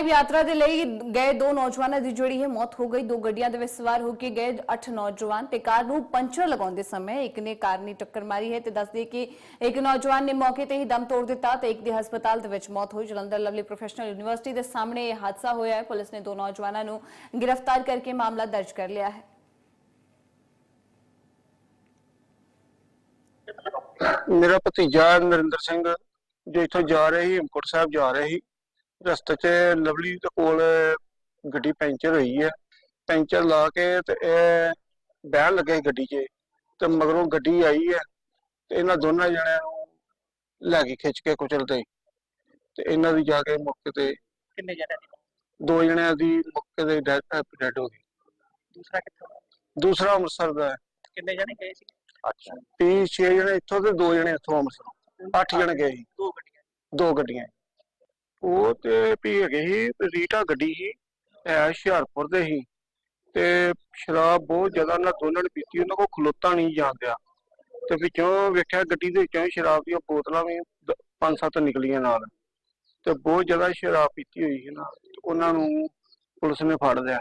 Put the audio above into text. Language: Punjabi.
ਸਾਹਿਬ ਯਾਤਰਾ ਦੇ ਲਈ ਗਏ ਦੋ ਨੌਜਵਾਨਾਂ ਦੀ ਜਿਹੜੀ ਹੈ ਮੌਤ ਹੋ ਗਈ। ਦੋ ਗੱਡੀਆਂ ਦੇ ਵਿੱਚ ਸਵਾਰ ਹੋ ਕੇ ਗਏ ਅੱਠ ਨੌਜਵਾਨ ਤੇ ਕਾਰ ਨੂੰ ਪੰਚਰ ਲਗਾਉਂਦੇ ਸਮੇਂ ਇੱਕ ਨੇ ਕਾਰ ਨੇ ਟੱਕਰ ਮਾਰੀ ਹੈ ਤੇ ਦੱਸਦੇ ਕਿ ਇੱਕ ਨੌਜਵਾਨ ਨੇ ਮੌਕੇ ਤੇ ਹੀ ਦਮ ਤੋੜ ਦਿੱਤਾ ਤੇ ਇੱਕ ਦੀ ਹਸਪਤਾਲ ਦੇ ਵਿੱਚ ਮੌਤ ਹੋਈ। ਜਲੰਧਰ ਲਵਲੀ ਪ੍ਰੋਫੈਸ਼ਨਲ ਯੂਨੀਵਰਸਿਟੀ ਦੇ ਸਾਹਮਣੇ ਇਹ ਹਾਦਸਾ ਹੋਇਆ ਹੈ। ਪੁਲਿਸ ਨੇ ਦੋ ਨੌਜਵਾਨਾਂ ਨੂੰ ਗ੍ਰਿਫਤਾਰ ਕਰਕੇ ਮਾਮਲਾ ਦਰਜ ਕਰ ਲਿਆ ਹੈ। ਮੇਰਾ ਭਤੀਜਾ ਨਰਿੰਦਰ ਸਿੰਘ, ਜੋ ਇੱਥੋਂ ਜਾ ਰਿਹਾ ਸੀ, ਹੇਮਕੋਟ ਸਾਹਿਬ ਜਾ ਰਿਹਾ ਸੀ। ਰਸਤੇ 'ਚ ਲਵਲੀ ਦੇ ਕੋਲ ਗੱਡੀ ਪੈਂਚਰ ਹੋਈ ਹੈ। ਪੈਂਚਰ ਲਾ ਕੇ ਤੇ ਇਹ ਬਹਿਣ ਲੱਗੇ ਗੱਡੀ 'ਚ ਤੇ ਮਗਰੋਂ ਗੱਡੀ ਆਈ ਹੈ ਤੇ ਇਹਨਾਂ ਦੋਨਾਂ ਜਣਿਆਂ ਨੂੰ ਲੈ ਕੇ ਖਿੱਚ ਕੇ ਕੁਚਲਦੇ ਤੇ ਇਹਨਾਂ ਦੀ ਜਾ ਕੇ ਮੌਕੇ ਤੇ ਕਿੰਨੇ ਜਣੇ ਨੇ ਦੋ ਜਣਿਆਂ ਦੀ ਮੌਕੇ ਤੇ ਡੈਡ ਹੋ ਗਈ। ਦੂਸਰਾ ਕਿੱਥੋਂ ਦਾ? ਦੂਸਰਾ ਅੰਮ੍ਰਿਤਸਰ ਦਾ ਹੈ। ਕਿੰਨੇ ਜਣੇ ਗਏ ਸੀ? ਅੱਛਾ। 30 ਛੇ ਜਣੇ ਇੱਥੋਂ ਤੇ ਦੋ ਜਣੇ ਇੱਥੋਂ ਅੰਮ੍ਰਿਤਸਰ। ਅੱਠ ਜਣੇ ਗਏ ਦੋ ਗੱਡੀਆਂ। ਦੋ ਗੱਡੀਆਂ। ਉਹ ਤੇ ਵੀ ਹੈਗੇ ਸੀ ਰੀਟਾ ਗੱਡੀ ਸੀ ਐ ਹੁਸ਼ਿਆਰਪੁਰ ਦੇ ਸੀ। ਤੇ ਸ਼ਰਾਬ ਬਹੁਤ ਜ਼ਿਆਦਾ ਉਹਨਾਂ ਦੋਨਾਂ ਨੇ ਪੀਤੀ, ਉਹਨਾਂ ਕੋਲ ਖਲੋਤਾ ਨਹੀਂ ਜਾਂਦਿਆ ਤੇ ਵਿੱਚੋਂ ਵੇਖਿਆ ਗੱਡੀ ਦੇ ਵਿੱਚੋਂ ਸ਼ਰਾਬ ਦੀਆਂ ਬੋਤਲਾਂ ਵੀ ਦ- ਪੰਜ ਸੱਤ ਨਿਕਲੀਆਂ ਨਾਲ। ਤੇ ਬਹੁਤ ਜ਼ਿਆਦਾ ਸ਼ਰਾਬ ਪੀਤੀ ਹੋਈ ਸੀ ਨਾ ਉਹਨਾਂ ਨੂੰ ਪੁਲਿਸ ਨੇ ਫੜ ਲਿਆ।